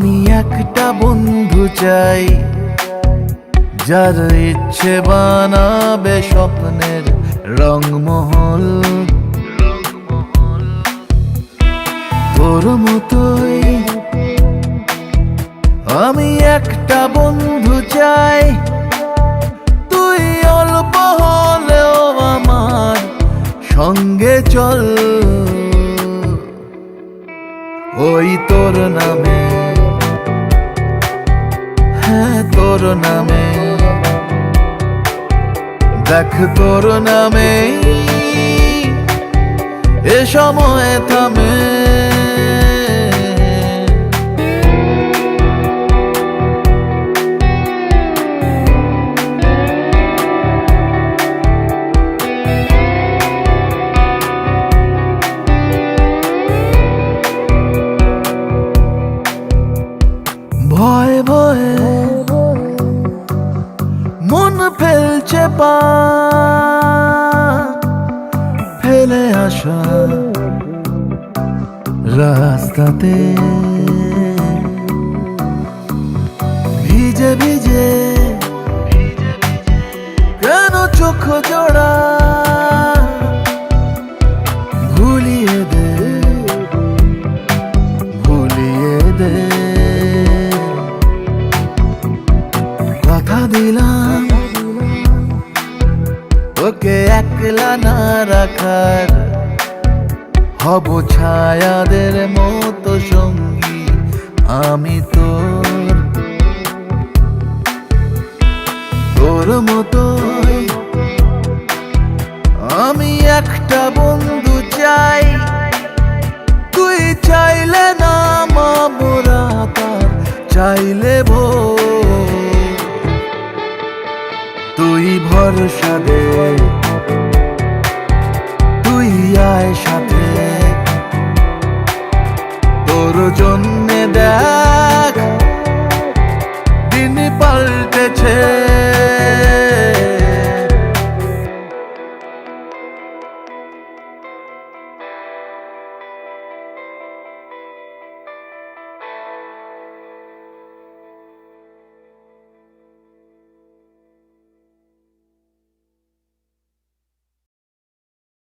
আমি একটা বন্ধু চাই, যার ইচ্ছে বানাবে স্বপ্নের রংমহল। তোর মতোই আমি একটা বন্ধু চাই, তুই অল্প হলেও আমার সঙ্গে চল। ওই তোর নামে হ্যাঁ তোর নামে। দেখ তোর নামে। এ সময় থামে। ফেলছে পা, ফেলে আসা রাস্তাতে। ভিজে ভিজে কেন চোখ জোড়া? ভুলিয়ে দে ভুলিয়ে দে। কথা দিলাম। ওকে একলা না রাখার হব ছায়াদের মতো সঙ্গী আমি তোর তুই ভরসা দে। তুই আয় সাথে। তোর জন্যে